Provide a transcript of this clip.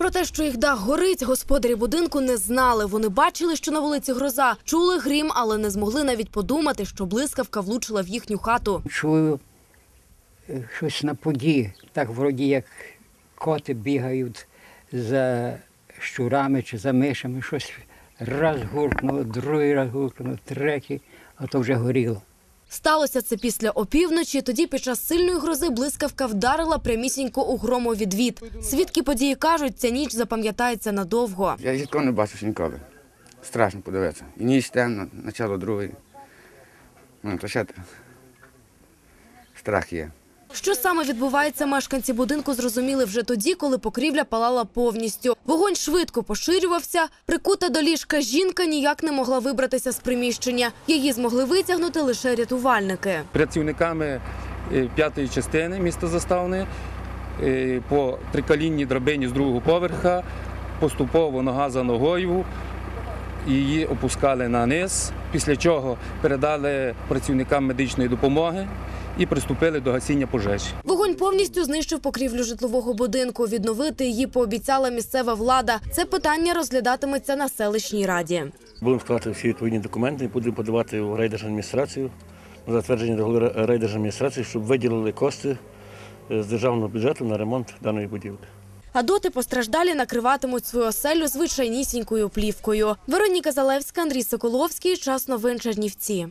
Про те, що їх дах горить, господарі будинку не знали. Вони бачили, що на вулиці гроза, чули грім, але не змогли навіть подумати, що блискавка влучила в їхню хату. Чую е, щось на поді, так вроді як коти бігають за щурами чи за мишами, щось раз гуркнуло, другий раз гуркнуло, третій, а то вже горіло. Сталося це після опівночі. Тоді під час сильної грози блискавка вдарила прямісінько у громовідвід. Свідки події кажуть, ця ніч запам'ятається надовго. Я їх не бачив ніколи. Страшно подивитися. І ніч темно, начало другої. Ну, то ще страх є. Що саме відбувається, мешканці будинку зрозуміли вже тоді, коли покрівля палала повністю. Вогонь швидко поширювався. Прикута до ліжка жінка ніяк не могла вибратися з приміщення. Її змогли витягнути лише рятувальники. працівниками е, п'ятої частини міста Заставни е, по трикалінній драбині з другого поверха поступово нога за ногою її опускали на низ, після чого передали працівникам медичної допомоги і приступили до гасіння пожежі. Вогонь повністю знищив покрівлю житлового будинку. Відновити її пообіцяла місцева влада. Це питання розглядатиметься на селищній раді. Будемо складати всі відповідні документи будемо подавати в райдержадміністрацію на затвердження до райдержадміністрації, щоб виділили кошти е, з державного бюджету на ремонт даної будівлі. А доти постраждалі накриватимуть свою оселю звичайнісінькою плівкою. Вероніка Залевська, Андрій Соколовський. Час новин Чернівці.